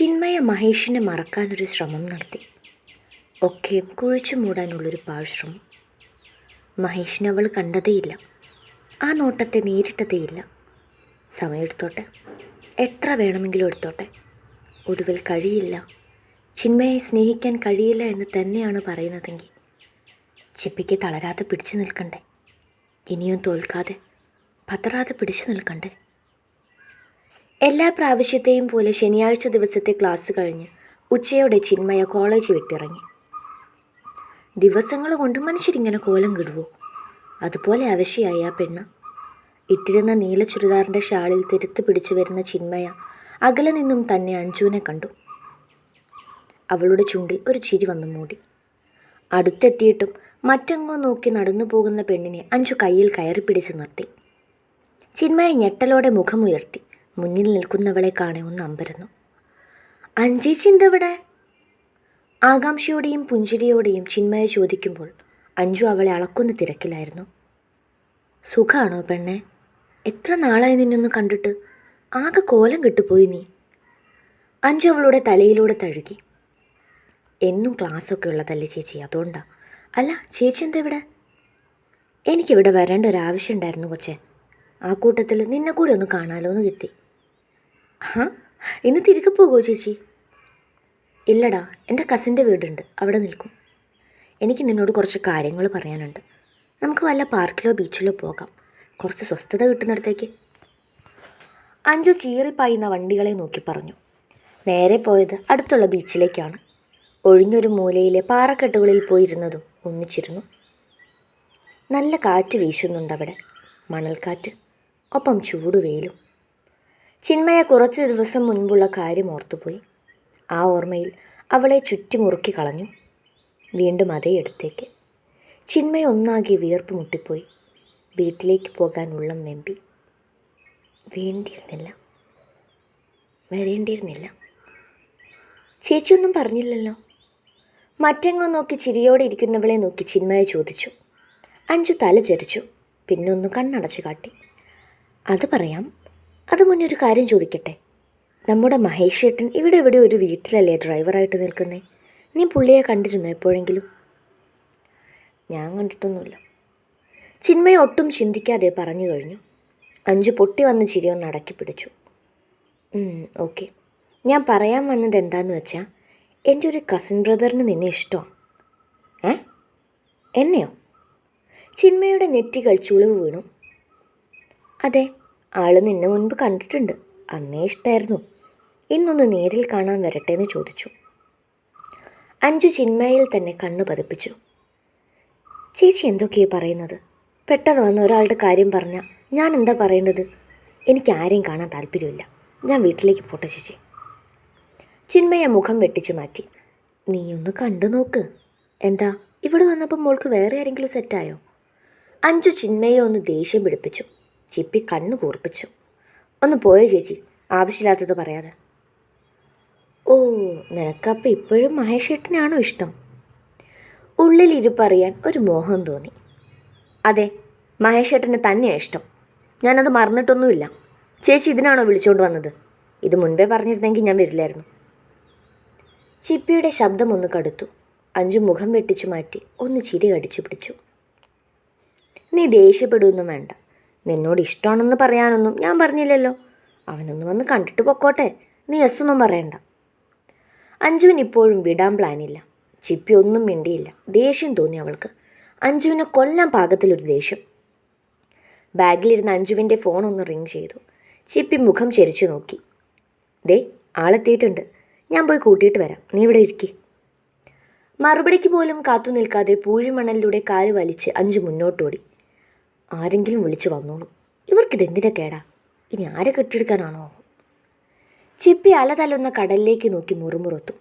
ചിന്മയ മഹേഷിനെ മറക്കാനൊരു ശ്രമം നടത്തി. ഒക്കെയും കുഴിച്ചു മൂടാനുള്ളൊരു പാഴ്ശ്രമം. മഹേഷിനെ അവൾ കണ്ടതേയില്ല. ആ നോട്ടത്തെ നേരിട്ടതേയില്ല. സമയമെടുത്തോട്ടെ എത്ര വേണമെങ്കിലും എടുത്തോട്ടെ. ഒടുവിൽ കഴിയില്ല. ചിന്മയെ സ്നേഹിക്കാൻ കഴിയില്ല എന്ന് തന്നെയാണ് പറയുന്നതെങ്കിൽ. ചിപ്പിക്ക് തളരാതെ പിടിച്ചു നിൽക്കണ്ടേ. ഇനിയും തോൽക്കാതെ. പതറാതെ പിടിച്ചു നിൽക്കണ്ടേ. എല്ലാ പ്രാവശ്യത്തെയും പോലെ ശനിയാഴ്ച ദിവസത്തെ ക്ലാസ് കഴിഞ്ഞ് ഉച്ചയോടെ ചിന്മയ കോളേജ് വിട്ടിറങ്ങി. ദിവസങ്ങൾ കൊണ്ട് മനുഷ്യരിങ്ങനെ കോലം കിടുവോ? അതുപോലെ അവശയായി ആ പെണ്ണ്. ഇട്ടിരുന്ന നീല ചുരിദാറിന്റെ ഷാളിൽ തിരുത്ത് പിടിച്ചു വരുന്ന ചിന്മയ അകലെ നിന്നും തന്നെ അഞ്ജുവിനെ കണ്ടു. അവളുടെ ചുണ്ടിൽ ഒരു ചിരി വന്നു മൂടി. അടുത്തെത്തിയിട്ടും മറ്റെങ്ങോ നോക്കി നടന്നു പോകുന്ന പെണ്ണിനെ അഞ്ചു കയ്യിൽ കയറി പിടിച്ചു നിർത്തി. ചിന്മയ ഞെട്ടലോടെ മുഖമുയർത്തി. മുന്നിൽ നിൽക്കുന്നവളെ കാണെ ഒന്ന് അമ്പരന്നു. അഞ്ചി ചിന്തവിടെ? ആകാംക്ഷയോടെയും പുഞ്ചിരിയോടെയും ചിന്മയ ചോദിക്കുമ്പോൾ അഞ്ചു അവളെ അളക്കുന്ന തിരക്കിലായിരുന്നു. സുഖാണോ പെണ്ണെ? എത്ര നാളായി നിന്നൊന്ന് കണ്ടിട്ട്? ആകെ കോലം കെട്ടുപോയി നീ. അഞ്ചു അവളുടെ തലയിലൂടെ തഴുകി. എന്നും ക്ലാസ്സൊക്കെ ഉള്ളതല്ലേ ചേച്ചി അതുകൊണ്ടാ. അല്ല ചേച്ചി എന്താ ഇവിടെ എനിക്കിവിടെ വരേണ്ട ഒരു ആവശ്യം ഉണ്ടായിരുന്നു കൊച്ചേ. ആ കൂട്ടത്തിൽ നിന്നെ കൂടി ഒന്ന് കാണാലോ എന്ന് കിട്ടി ആ ഇന്ന് തിരികെ പോകുമോ ചേച്ചി. ഇല്ലടാ എന്റെ കസിന്റെ വീടുണ്ട്. അവിടെ നിൽക്കും. എനിക്ക് നിന്നോട് കുറച്ച് കാര്യങ്ങൾ പറയാനുണ്ട്. നമുക്ക് വല്ല പാർക്കിലോ ബീച്ചിലോ പോകാം. കുറച്ച് സ്വസ്ഥത കിട്ടുന്നിടത്തേക്ക്. അഞ്ചു ചീറിപ്പായുന്ന വണ്ടികളെ നോക്കി പറഞ്ഞു. നേരെ പോയത് അടുത്തുള്ള ബീച്ചിലേക്കാണ്. ഒഴിഞ്ഞൊരു മൂലയിലെ പാറക്കെട്ടുകളിൽ പോയിരുന്നതും ഒന്നിച്ചിരുന്നു. നല്ല കാറ്റ് വീശുന്നുണ്ടവിടെ. മണൽക്കാറ്റ് ഒപ്പം ചൂടുവെയിലും. ചിന്മയ കുറച്ച് ദിവസം മുൻപുള്ള കാര്യം ഓർത്തുപോയി. ആ ഓർമ്മയിൽ അവളെ ചുറ്റിമുറുക്കി കളഞ്ഞു. വീണ്ടും അതേ അടുത്തേക്ക്. ചിന്മയ ഒന്നാകെ വിയർപ്പ് മുട്ടിപ്പോയി. വീട്ടിലേക്ക് പോകാൻ ഉള്ളം വെമ്പി. വേണ്ടിയിരുന്നില്ല. വരേണ്ടിയിരുന്നില്ല. ചേച്ചിയൊന്നും പറഞ്ഞില്ലല്ലോ. മറ്റെങ്ങോ നോക്കി ചിരിയോടെ ഇരിക്കുന്നവളെ നോക്കി ചിന്മയ ചോദിച്ചു. അഞ്ചു തല ചരിച്ചു. പിന്നൊന്ന് കണ്ണടച്ചു കാട്ടി. അത് പറയാം. അത് മുന്നേ ഒരു കാര്യം ചോദിക്കട്ടെ? നമ്മുടെ മഹേഷ് ഏട്ടൻ ഇവിടെ ഇവിടെ ഒരു വീട്ടിലല്ലേ ഡ്രൈവറായിട്ട് നിൽക്കുന്നേ? നീ പുള്ളിയെ കണ്ടിരുന്നോ എപ്പോഴെങ്കിലും? ഞാൻ കണ്ടിട്ടൊന്നുമില്ല. ചിന്മയ ഒട്ടും ചിന്തിക്കാതെ പറഞ്ഞു കഴിഞ്ഞു. അഞ്ച് പൊട്ടി വന്ന ചിരിയൊന്ന് അടക്കി പിടിച്ചു. ഓക്കെ. ഞാൻ പറയാൻ വന്നത് എന്താന്ന് വെച്ചാൽ എന്റെ ഒരു കസിൻ ബ്രദറിന് നിന്നെ ഇഷ്ടമാണ്. ഏ? എന്നെയോ? ചിന്മയുടെ നെറ്റികൾ ചുളിവ് വീണു. അതെ ആൾ നിന്നെ മുൻപ് കണ്ടിട്ടുണ്ട്. അന്നേ ഇഷ്ടമായിരുന്നു ഇന്നൊന്ന് നേരിൽ കാണാൻ വരട്ടെ എന്ന് ചോദിച്ചു. അഞ്ചു ചിന്മയിൽ തന്നെ കണ്ണു പതിപ്പിച്ചു. ചേച്ചി എന്തൊക്കെയാണ് പറയുന്നത്? പെട്ടെന്ന് വന്ന ഒരാളുടെ കാര്യം പറഞ്ഞാൽ ഞാൻ എന്താ പറയേണ്ടത്? എനിക്ക് ആരെയും കാണാൻ താല്പര്യമില്ല. ഞാൻ വീട്ടിലേക്ക് പോട്ടെ ചേച്ചി. ചിന്മയ മുഖം വെട്ടിച്ചു മാറ്റി. നീ ഒന്ന് കണ്ടു നോക്ക്. എന്താ? ഇവിടെ വന്നപ്പോൾ മോൾക്ക് വേറെ ആരെങ്കിലും സെറ്റായോ അഞ്ചു ചിന്മയെ ഒന്ന് ദേഷ്യം പിടിപ്പിച്ചു. ചിപ്പി കണ്ണു കൂർപ്പിച്ചു. ഒന്ന് പോയോ ചേച്ചി? ആവശ്യമില്ലാത്തത് പറയാതെ. ഓ നിനക്കപ്പോൾ ഇപ്പോഴും മഹേഷേട്ടനാണോ ഇഷ്ടം? ഉള്ളിൽ ഇരുപ്പറിയാൻ ഒരു മോഹം തോന്നി. അതെ മഹേഷേട്ടന് തന്നെയാണ് ഇഷ്ടം. ഞാനത് മറന്നിട്ടൊന്നുമില്ല. ചേച്ചി ഇതിനാണോ വിളിച്ചുകൊണ്ട് വന്നത്? ഇത് മുൻപേ പറഞ്ഞിരുന്നെങ്കിൽ ഞാൻ വരില്ലായിരുന്നു. ചിപ്പിയുടെ ശബ്ദം ഒന്ന് കടുത്തു. അഞ്ചു മുഖം വെട്ടിച്ചു മാറ്റി ഒന്ന് ചിരി കടിച്ചു പിടിച്ചു. നീ ദേഷ്യപ്പെടുമെന്നും വേണ്ട. നിന്നോട് ഇഷ്ടമാണെന്ന് പറയാനൊന്നും ഞാൻ പറഞ്ഞില്ലല്ലോ. അവനൊന്ന് വന്ന് കണ്ടിട്ട് പൊക്കോട്ടെ. നീ ഒന്നും പറയണ്ട. അഞ്ജുവിന് ഇപ്പോഴും വിടാൻ പ്ലാനില്ല. ചിപ്പി ഒന്നും മിണ്ടിയില്ല. ദേഷ്യം തോന്നി അവൾക്ക്. അഞ്ജുവിനെ കൊല്ലാൻ പാകത്തിലൊരു ദേഷ്യം. ബാഗിലിരുന്ന അഞ്ജുവിന്റെ ഫോൺ ഒന്ന് റിങ് ചെയ്തു. ചിപ്പി മുഖം ചെരിച്ചു നോക്കി. ദേ ആളെത്തിയിട്ടുണ്ട് ഞാൻ പോയി കൂട്ടിയിട്ട് വരാം. നീ ഇവിടെ ഇരിക്കി. മറുപടിക്ക് പോലും കാത്തു നിൽക്കാതെ പൂഴിമണലിലൂടെ കാൽ വലിച്ച് അഞ്ചു മുന്നോട്ടോടി. ആരെങ്കിലും വിളിച്ചു വന്നോളൂ. ഇവർക്കിതെന്തിനാ കേടാ? ഇനി ആരെ കെട്ടിയെടുക്കാനാണോ? ചിപ്പി അലതല്ലുന്ന കടലിലേക്ക് നോക്കി മുറുമുറുത്തു.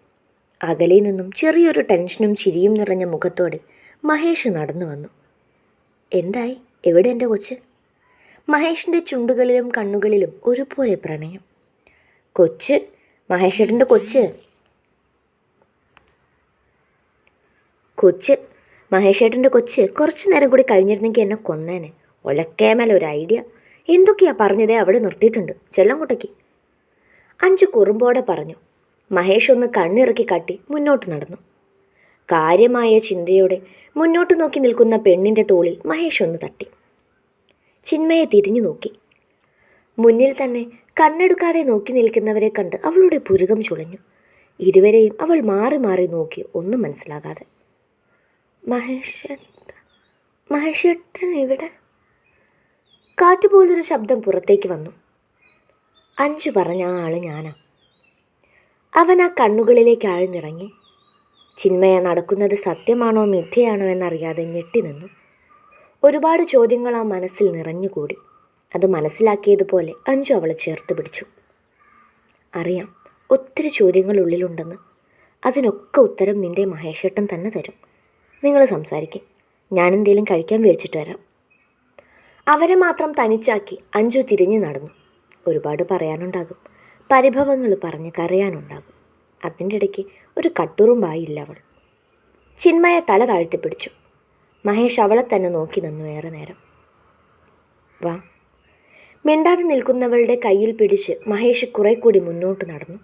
അകലെ നിന്നും ചെറിയൊരു ടെൻഷനും ചിരിയും നിറഞ്ഞ മുഖത്തോടെ മഹേഷ് നടന്നു വന്നു. എന്തായി? എവിടെ എന്റെ കൊച്ച്? മഹേഷിന്റെ ചുണ്ടുകളിലും കണ്ണുകളിലും ഒരുപോലെ പ്രണയം. കൊച്ച്? മഹേഷേട്ടന്റെ കൊച്ച്? കൊച്ച് മഹേഷേട്ടന്റെ കൊച്ച് കുറച്ച് നേരം കൂടി കഴിഞ്ഞിരുന്നെങ്കിൽ എന്നെ കൊന്നേനെ. ഒലക്കേമല ഒരു ഐഡിയ. എന്തൊക്കെയാ പറഞ്ഞതേ അവിടെ നിർത്തിയിട്ടുണ്ട്. ചെല്ലംകുട്ടയ്ക്ക് അഞ്ചു കുറുമ്പോടെ പറഞ്ഞു. മഹേഷ് ഒന്ന് കണ്ണിറക്കി കാട്ടി മുന്നോട്ട് നടന്നു. കാര്യമായ ചിന്തയോടെ മുന്നോട്ട് നോക്കി നിൽക്കുന്ന പെണ്ണിന്റെ തോളിൽ മഹേഷ് ഒന്ന് തട്ടി. ചിന്മയെ തിരിഞ്ഞു നോക്കി. മുന്നിൽ തന്നെ കണ്ണെടുക്കാതെ നോക്കി നിൽക്കുന്നവരെ കണ്ട് അവളുടെ പുരുകം ചുളഞ്ഞു. ഇരുവരെയും അവൾ മാറി മാറി നോക്കി ഒന്നും മനസ്സിലാകാതെ. മഹേഷ് മഹേഷേട്ടൻ ഇവിടെ കാറ്റുപോലൊരു ശബ്ദം പുറത്തേക്ക് വന്നു. അഞ്ചു പറഞ്ഞ ആൾ ഞാനാ. അവൻ ആ കണ്ണുകളിലേക്ക് ആഴ്ന്നിറങ്ങി. ചിന്മയ നടക്കുന്നത് സത്യമാണോ മിഥ്യയാണോ എന്നറിയാതെ ഞെട്ടി നിന്നു. ഒരുപാട് ചോദ്യങ്ങൾ ആ മനസ്സിൽ നിറഞ്ഞുകൂടി. അത് മനസ്സിലാക്കിയതുപോലെ അഞ്ചു അവളെ ചേർത്ത് പിടിച്ചു. അറിയാം ഒത്തിരി ചോദ്യങ്ങൾ ഉള്ളിലുണ്ടെന്ന്. അതിനൊക്കെ ഉത്തരം നിന്റെ മഹേഷേട്ടൻ തന്നെ തരും. നിങ്ങൾ സംസാരിക്കും. ഞാനെന്തേലും കഴിക്കാൻ മേടിച്ചിട്ട് വരാം. അവരെ മാത്രം തനിച്ചാക്കി അഞ്ചു തിരിഞ്ഞു നടന്നു. ഒരുപാട് പറയാനുണ്ടാകും. പരിഭവങ്ങൾ പറഞ്ഞ് കരയാനുണ്ടാകും. അതിന്റെ ഇടയ്ക്ക് ഒരു കട്ടുറുമ്പായില്ല അവൾ. ചിന്മയ തല താഴ്ത്തിപ്പിടിച്ചു മഹേഷ് അവളെ തന്നെ നോക്കി നിന്നു ഏറെ നേരം. വാ. മിണ്ടാതെ നിൽക്കുന്നവളുടെ കയ്യിൽ പിടിച്ച് മഹേഷ് കുറെ കൂടി മുന്നോട്ട് നടന്നു.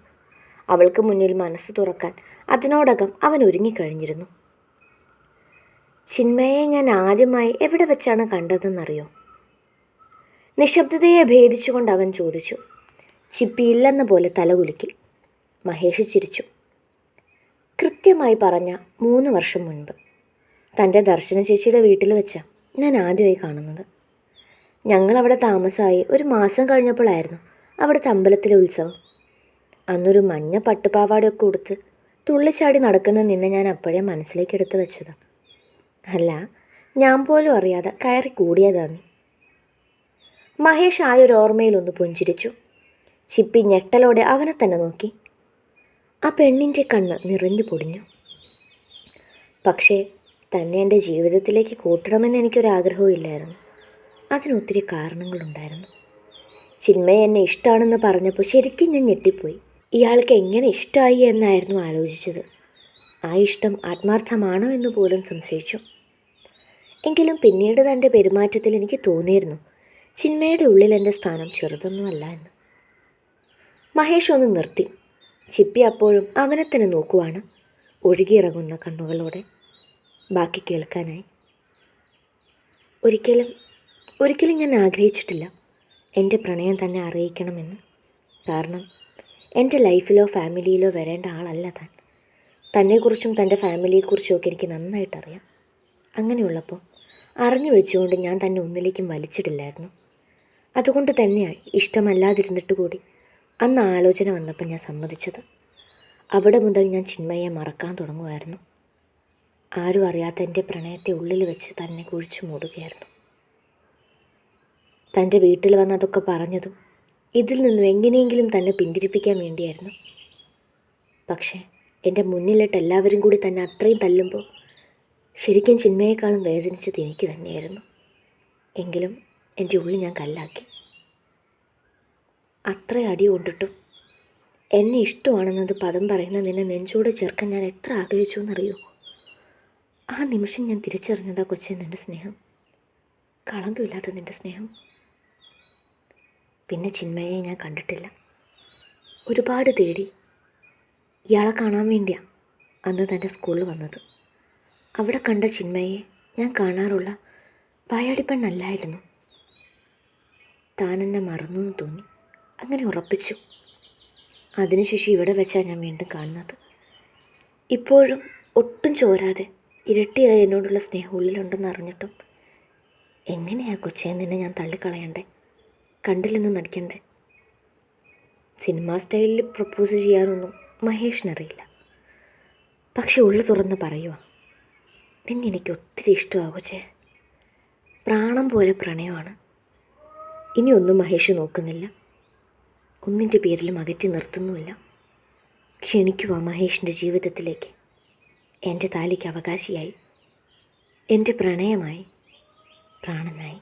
അവൾക്ക് മുന്നിൽ മനസ്സ് തുറക്കാൻ അതിനോടകം അവൻ ഒരുങ്ങിക്കഴിഞ്ഞിരുന്നു. ചിന്മയെ ഞാൻ ആദ്യമായി എവിടെ വെച്ചാണ് കണ്ടതെന്നറിയോ? നിശബ്ദതയെ ഭേദിച്ചുകൊണ്ട് അവൻ ചോദിച്ചു ചിപ്പിയില്ലെന്ന പോലെ തലകുലുക്കി മഹേഷ് ചിരിച്ചു. കൃത്യമായി പറഞ്ഞ മൂന്ന് വർഷം മുൻപ് തന്റെ ദർശന ചേച്ചിയുടെ വീട്ടിൽ വെച്ച ഞാൻ ആദ്യമായി കാണുന്നത്. ഞങ്ങളവിടെ താമസമായി ഒരു മാസം കഴിഞ്ഞപ്പോഴായിരുന്നു അവിടെ അമ്പലത്തിലെ ഉത്സവം. അന്നൊരു മഞ്ഞ പട്ടുപാവാടയൊക്കെ ഉടുത്ത് തുള്ളിച്ചാടി നടക്കുന്ന നിന്നെ ഞാൻ അപ്പോഴേ മനസ്സിലേക്ക് എടുത്തു വെച്ചതാണ് അല്ല ഞാൻ പോലും അറിയാതെ കയറി കൂടിയതാണ്. മഹേഷ് ആയൊരു ഓർമ്മയിലൊന്ന് പുഞ്ചിരിച്ചു. ചിപ്പി ഞെട്ടലോടെ അവനെ തന്നെ നോക്കി. ആ പെണ്ണിന്റെ കണ്ണ് നിറഞ്ഞു പൊടിഞ്ഞു. പക്ഷേ തന്നെ എന്റെ ജീവിതത്തിലേക്ക് കൂട്ടണമെന്ന് എനിക്കൊരാഗ്രഹവും ഇല്ലായിരുന്നു. അതിനൊത്തിരി കാരണങ്ങളുണ്ടായിരുന്നു. ചിന്മയ എന്നെ ഇഷ്ടമാണെന്ന് പറഞ്ഞപ്പോൾ ശരിക്കും ഞാൻ ഞെട്ടിപ്പോയി. ഇയാൾക്ക് എങ്ങനെ ഇഷ്ടമായി എന്നായിരുന്നു ആലോചിച്ചത്. ആ ഇഷ്ടം ആത്മാർത്ഥമാണോ എന്ന് പോലും സംശയിച്ചു. എങ്കിലും പിന്നീട് തന്റെ പെരുമാറ്റത്തിൽ എനിക്ക് തോന്നിയിരുന്നു ചിന്മയുടെ ഉള്ളിൽ എന്റെ സ്ഥാനം ചെറുതൊന്നുമല്ല എന്ന്. മഹേഷ് ഒന്ന് നിർത്തി. ചിപ്പി അപ്പോഴും അവനെ തന്നെ നോക്കുവാണ് ഒഴുകിയിറങ്ങുന്ന കണ്ണുകളോടെ. ബാക്കി കേൾക്കാനായി. ഒരിക്കലും ഒരിക്കലും ഞാൻ ആഗ്രഹിച്ചിട്ടില്ല. എന്റെ പ്രണയം തന്നെ അറിയിക്കണമെന്ന്. കാരണം എന്റെ ലൈഫിലോ ഫാമിലിയിലോ വരേണ്ട ആളല്ല താൻ. തന്നെക്കുറിച്ചും തന്റെ ഫാമിലിയെക്കുറിച്ചും ഒക്കെ എനിക്ക് നന്നായിട്ടറിയാം. അങ്ങനെയുള്ളപ്പോൾ അറിഞ്ഞു വെച്ചുകൊണ്ട് ഞാൻ തന്നെ ഒന്നിലേക്കും വലിച്ചിടില്ലായിരുന്നു. അതുകൊണ്ട് തന്നെയാണ് ഇഷ്ടമല്ലാതിരുന്നിട്ട് കൂടി അന്ന് ആലോചന വന്നപ്പോൾ ഞാൻ സമ്മതിച്ചത്. അവിടെ മുതൽ ഞാൻ ചിന്മയെ മറക്കാൻ തുടങ്ങുമായിരുന്നു. ആരും അറിയാത്ത എന്റെ പ്രണയത്തെ ഉള്ളിൽ വെച്ച് തന്നെ കുഴിച്ചു മൂടുകയായിരുന്നു. തന്റെ വീട്ടിൽ വന്ന് അതൊക്കെ പറഞ്ഞതും ഇതിൽ നിന്നും എങ്ങനെയെങ്കിലും തന്നെ പിന്തിരിപ്പിക്കാൻ വേണ്ടിയായിരുന്നു. പക്ഷേ എന്റെ മുന്നിലിട്ട് എല്ലാവരും കൂടി തന്നെ അത്രയും തല്ലുമ്പോൾ ശരിക്കും ചിന്മയേക്കാളും വേദനിച്ചത് എനിക്ക് തന്നെയായിരുന്നു. എങ്കിലും എന്റെ ഉള്ളിൽ ഞാൻ കല്ലാക്കി. അത്ര അടി കൊണ്ടിട്ടും എന്നെ ഇഷ്ടമാണെന്നത് പദം പറയുന്ന നിന്നെ നെഞ്ചോട് ചേർക്കാൻ ഞാൻ എത്ര ആഗ്രഹിച്ചു എന്നറിയോ? ആ നിമിഷം ഞാൻ തിരിച്ചറിഞ്ഞതാ കൊച്ചെ നിന്റെ സ്നേഹം. കളങ്കമില്ലാത്ത നിന്റെ സ്നേഹം. പിന്നെ ചിന്മയെ ഞാൻ കണ്ടിട്ടില്ല. ഒരുപാട് തേടി. ഇയാളെ കാണാൻ വേണ്ടിയാണ് അന്ന് തന്റെ സ്കൂളിൽ വന്നത്. അവിടെ കണ്ട ചിന്മയെ ഞാൻ കാണാറുള്ള വായാടിപ്പെണ്ണല്ലായിരുന്നു താൻ എന്നെ മറന്നു എന്ന് തോന്നി. അങ്ങനെ ഉറപ്പിച്ചു. അതിനുശേഷം ഇവിടെ വെച്ചാണ് ഞാൻ വീണ്ടും കാണുന്നത്. ഇപ്പോഴും ഒട്ടും ചോരാതെ ഇരട്ടിയായി എന്നോടുള്ള സ്നേഹം ഉള്ളിലുണ്ടെന്ന് അറിഞ്ഞിട്ടും എങ്ങനെയാ കൊച്ചേ നിന്നെ ഞാൻ തള്ളിക്കളയണ്ടേ? കണ്ടില്ലെന്ന് നടിക്കണ്ടേ? സിനിമാ സ്റ്റൈലിൽ പ്രപ്പോസ് ചെയ്യാനൊന്നും മഹേഷിനറിയില്ല. പക്ഷെ ഉള്ളു തുറന്ന് പറയുക നിന്നെ എനിക്ക് ഒത്തിരി ഇഷ്ടമാകുച്ചേ പ്രാണം പോലെ പ്രണയമാണ്. ഇനി ഒന്നും മഹേഷ് നോക്കുന്നില്ല. ഒന്നിന്റെ പേരിലും അകറ്റി നിർത്തുന്നുമില്ല. ക്ഷണിക്കുക മഹേഷിന്റെ ജീവിതത്തിലേക്ക്. എന്റെ താലിക്ക് അവകാശിയായി. എന്റെ പ്രണയമായി. പ്രാണനായി.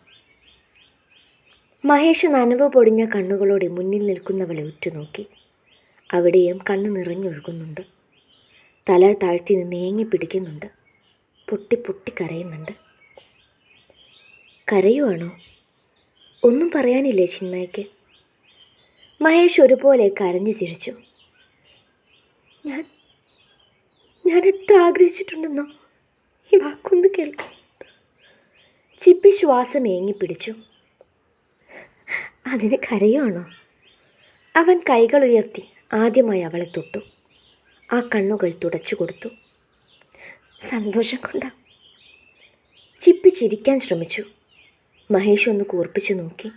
മഹേഷ് നനവ് പൊടിഞ്ഞ കണ്ണുകളോടെ മുന്നിൽ നിൽക്കുന്നവളെ ഉറ്റുനോക്കി. അവിടെയും കണ്ണ് നിറഞ്ഞൊഴുകുന്നുണ്ട്. തല താഴ്ത്തി നിന്ന് ഏങ്ങി പിടിക്കുന്നുണ്ട് പൊട്ടി പൊട്ടി കരയുന്നുണ്ട്. കരയുവാണോ? ഒന്നും പറയാനില്ലേ ചിന്മയ്ക്ക്? മഹേഷ് ഒരുപോലെ കരഞ്ഞു ചിരിച്ചു. ഞാൻ ഞാൻ എത്ര ആഗ്രഹിച്ചിട്ടുണ്ടെന്നോ? ഈ വാക്കൊന്ന് കേൾക്കും. ചിപ്പി ശ്വാസം ഏങ്ങിപ്പിടിച്ചു അതിന് കരയുവാണോ? അവൻ കൈകൾ ഉയർത്തി ആദ്യമായി അവളെ തൊട്ടു. ആ കണ്ണുകൾ തുടച്ചു കൊടുത്തു. സന്തോഷം കൊണ്ട ചിപ്പി ചിരിക്കാൻ ശ്രമിച്ചു. മഹേഷ് ഒന്ന് കൂർപ്പിച്ചു നോക്കി.